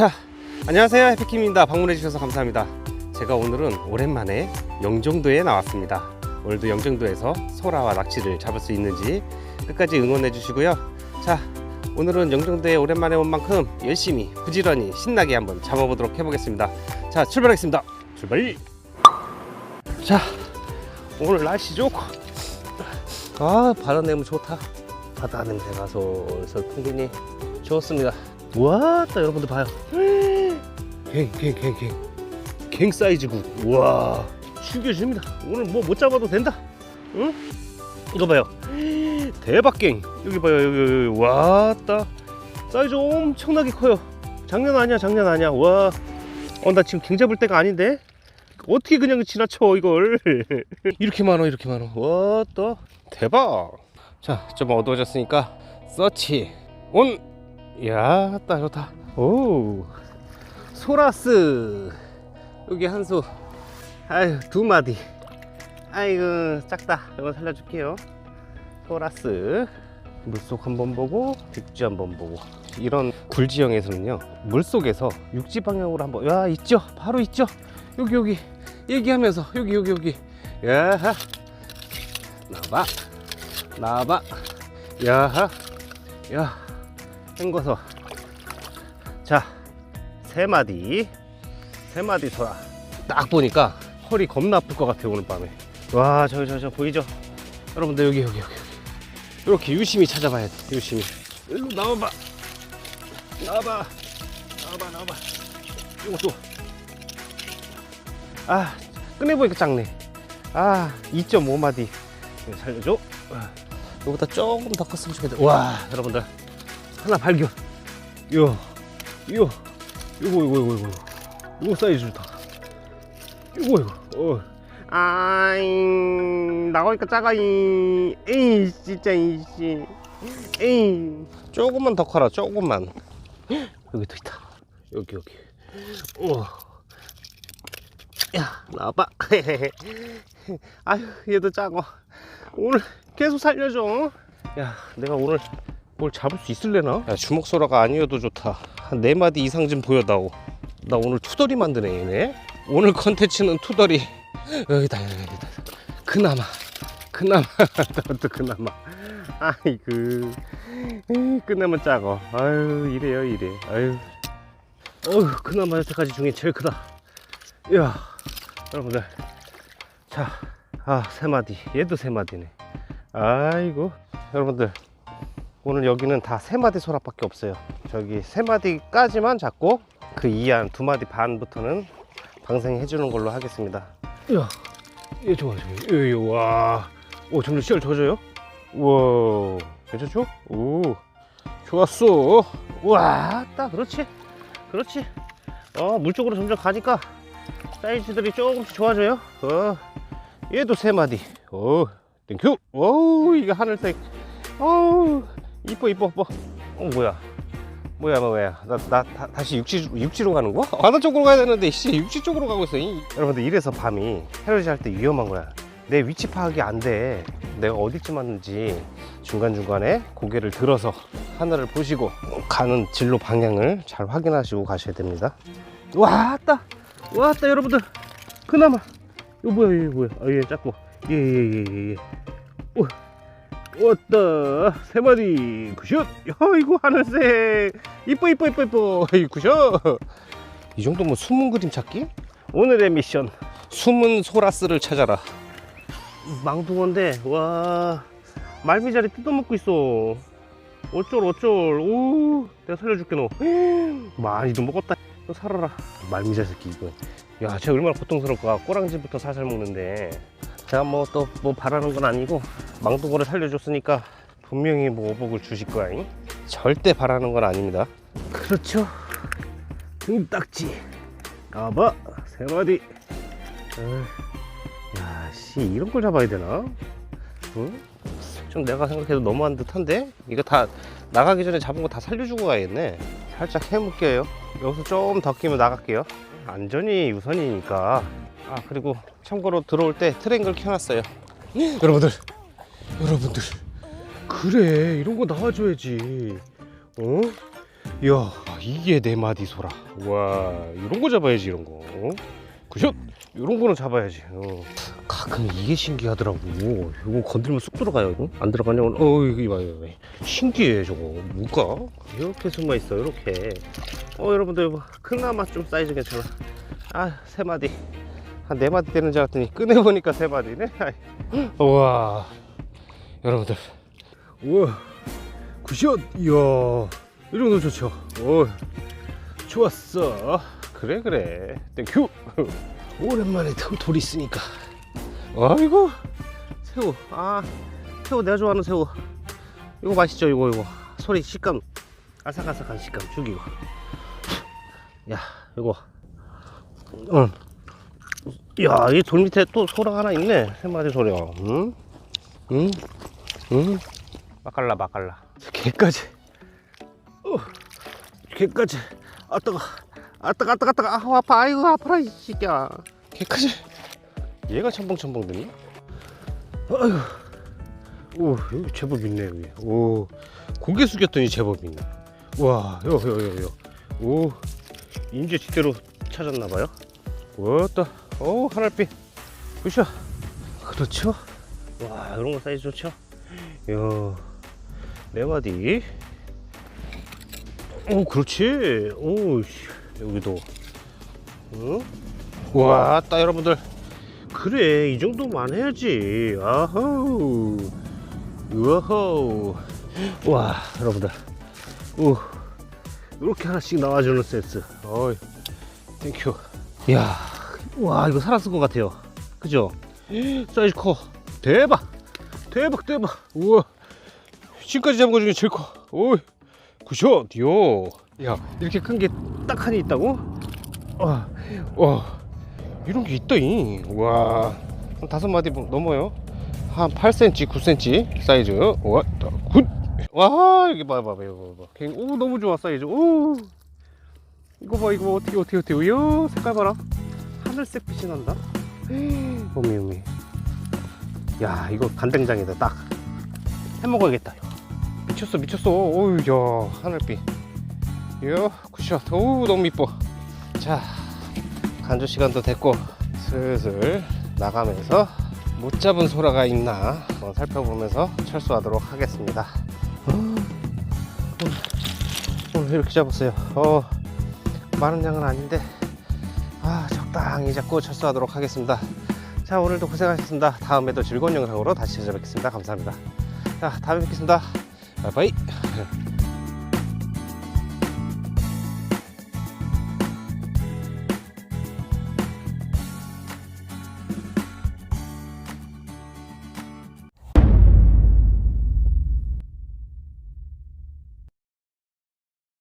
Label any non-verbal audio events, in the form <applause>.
자, 안녕하세요. 해피킴입니다. 방문해 주셔서 감사합니다. 제가 오늘은 오랜만에 영종도에 나왔습니다. 오늘도 영종도에서 소라와 낚시를 잡을 수 있는지 끝까지 응원해 주시고요. 자, 오늘은 영종도에 오랜만에 온 만큼 열심히 부지런히 신나게 한번 잡아보도록 해보겠습니다. 자, 출발하겠습니다. 출발! 자, 오늘 날씨 좋고 아 바다 냄새 좋다. 바다 냄새가 솔솔 풍기니 좋습니다. 와, 딱 여러분들 봐요. 갱갱갱갱 갱 사이즈구. 와, 죽여줍니다. 오늘 뭐 못 잡아도 된다. 응? 이거 봐요. 대박 갱. 여기 봐요. 여기, 여기. 왔다. 사이즈 엄청나게 커요. 장난 아니야, 장난 아니야. 와, 어, 나 지금 갱 잡을 때가 아닌데. 어떻게 그냥 지나쳐 이걸 <laughs> 이렇게 많어 이렇게 많어 와또 대박 자 좀 어두워졌으니까 서치 온 이야 따 좋다. 오 소라스. 여기 한수 아유 두 마디. 아이고 작다. 이거 살려줄게요. 소라스. 물속 한번 보고 육지 한번 보고. 이런 굴지형에서는요 물속에서 육지 방향으로 한번 야 있죠? 바로 있죠? 여기 여기. 얘기하면서 여기 여기 여기. 야하. 나봐. 나봐. 야하. 야 헹궈서. 자 세 마디. 세 마디 소라 딱 보니까 허리 겁나 아플 것 같아요 오늘 밤에. 와 저기 저기 저 보이죠? 여러분들 여기 여기 여기 이렇게 유심히 찾아봐야 돼 유심히. 일로 나와봐. 나와봐. 나와봐 나와봐. 이것도 아 꺼내보니까 작네. 아 2.5마디. 살려줘. 아, 이거보다 조금 더 컸으면 좋겠다. 와 여러분들 하나 발견. 요 요, 요거 요거 요거 요거. 요거 사이즈 좋다. 요거 요거. 어. 아잉. 나오니까 작아잉. 에이 진짜 이씨. 에이 조금만 더 커라 조금만. 여기 또 있다. 여기 여기. 어. 야 나와봐. <laughs> 아휴 얘도 작어 오늘 계속 살려줘. 야 내가 오늘 뭘 잡을 수 있을래나? 야 주먹소라가 아니어도 좋다. 한 네 마디 이상 좀 보여다오. 나 오늘 투덜이 만드네 얘네. 오늘 컨텐츠는 투덜이. 여기다 여기다. 그나마 그나마 <laughs> 또 그나마. 아이고. 그나마 작어 아유 이래요 이래. 아유. 어휴 그나마 여태까지 중에 제일 크다. 이야 여러분들. 자, 아, 세 마디. 얘도 세 마디네. 아이고. 여러분들, 오늘 여기는 다 세 마디 소라밖에 없어요. 저기 세 마디까지만 잡고 그 이한 두 마디 반부터는 방생해 주는 걸로 하겠습니다. 이야, 얘 좋아, 좋아. 이야, 와. 오, 점점 씨알 젖어요? 우와, 괜찮죠? 오, 좋았어. 와, 딱, 그렇지. 그렇지. 어, 물 쪽으로 점점 가니까 사이즈들이 조금씩 좋아져요. 어, 얘도 세 마디. 어, 땡큐. 오, 이거 하늘색. 어, 이뻐, 이뻐, 이뻐. 어, 뭐야? 뭐야, 뭐야? 나, 나 다, 다시 육지, 육지로 가는 거야? <laughs> 바다 쪽으로 가야 되는데, 씨, 육지 쪽으로 가고 있어. 이. 여러분들, 이래서 밤이 해돋이 할때 위험한 거야. 내 위치 파악이 안 돼. 내가 어디쯤 왔는지 중간중간에 고개를 들어서 하늘을 보시고 가는 진로 방향을 잘 확인하시고 가셔야 됩니다. 왔다! 왔다 여러분들 그나마 이거 뭐야 이거 뭐야 아얘 작고 예예예예 예, 오, 왔다 세 마디 굿샷. 어이구 하늘색. 이뻐 이뻐 이뻐 이뻐. 이 굿샷. 이 정도면 숨은 그림 찾기? 오늘의 미션 숨은 소라스를 찾아라. 망둥어인데 와. 말미잘이 뜯어먹고 있어. 어쩔 어쩔. 오 내가 살려줄게 너. <gasps> 많이도 먹었다. 너 살아라. 말미잘 새끼 이거. 야쟤 얼마나 고통스러울까? 꼬랑지부터 살살 먹는데. 제가 뭐 또뭐 바라는 건 아니고 망둥어를 살려줬으니까 분명히 뭐 오복을 주실 거야 잉? 절대 바라는 건 아닙니다. 그렇죠. 등딱지. 가봐. 세 마디. 야씨 이런 걸 잡아야 되나? 응? 좀 내가 생각해도 너무한 듯한데? 이거 다 나가기 전에 잡은 거 다 살려주고 가야겠네. 살짝 해볼게요. 여기서 좀 더 끼면 나갈게요. 안전이 우선이니까. 아 그리고 참고로 들어올 때 트랭글 켜놨어요. <gasps> 여러분들 여러분들 그래 이런 거 나와줘야지 어? 이야 이게 네 마디 소라 와 이런 거 잡아야지 이런 거 어? 그죠? 이런 거는 잡아야지 어. 가끔 이게 신기하더라고 이거 건들면 쑥 들어가요 이거? 안 들어가냐 어 이거 봐 이거 봐. 신기해 저거 뭐가 이렇게 숨어 있어 이렇게 어 여러분들 그나마 좀 사이즈 괜찮아 아세 마디 한 네 마디 되는 줄 알았더니 <laughs> 꺼내 보니까 세 마디네. 우와 여러분들. 우와 굿샷. 이야 이 정도 좋죠. 오 좋았어. 그래 그래. 땡큐 <laughs> 오랜만에 또돌 있으니까. 아이고. 새우. 아 새우 내가 좋아하는 새우. 이거 맛있죠 이거 이거. 소리 식감. 아삭아삭한 식감. 죽이고. 야 이거. 응. 야이 돌 밑에 또 소라 하나 있네. 세 마리 소리가. 응? 응? 응? 맛깔라 맛깔라. 개까지. 어, 개까지. 아따가 아따가 아따가 아따가. 아 아파. 아이고 아파라 이 새끼야. 개까지? 얘가 첨벙첨벙 됐나? 아이고 오 여기 제법 있네 여기. 오 고개 숙였더니 제법 있네. 와 여기 여기 여기 오 인제 제대로 찾았나봐요? 왔다. 오 하늘빛 그쵸 그렇죠 와 이런 거 사이즈 좋죠? 이야 네 마디. 오 그렇지. 오 씨, 여기도. 응? 와따 여러분들. 그래 이 정도만 해야지. 아호 우와호 와 여러분들. 오 이렇게 하나씩 나와주는 센스. 어이 땡큐 이야 와 이거 살았을 것 같아요. 그죠? 사이즈 커 대박. 대박 대박. 우와. 지금까지 잡은 것 중에 제일 커. 오이. 굿샷 요야 이렇게 큰 게 딱 하니 있다고? 와, 와. 이런 게 있다잉. 와. 한 다섯 마디 뭐 넘어요. 한 8cm 9cm 사이즈. 와굿와 여기 봐봐 봐 이거 봐봐. 갱- 오 너무 좋아 사이즈. 오. 이거 봐 이거 봐. 어떻게 어떻게 어떻게. 이야 색깔 봐라. 하늘색 빛이 난다. <gasps> 어미 어미 야 이거 간장장이다 딱. 해먹어야겠다. 미쳤어 미쳤어. 오우 야 하늘빛. 이야 굿샷. 오우 너무 이뻐. 자 간주 시간도 됐고 슬슬 나가면서 못 잡은 소라가 있나 한번 살펴보면서 철수하도록 하겠습니다. 어, 오늘, 오늘 이렇게 잡았어요? 어 많은 양은 아닌데 아 적당히 잡고 철수하도록 하겠습니다 자 오늘도 고생하셨습니다. 다음에도 즐거운 영상으로 다시 찾아뵙겠습니다. 감사합니다. 자 다음에 뵙겠습니다. 바이바이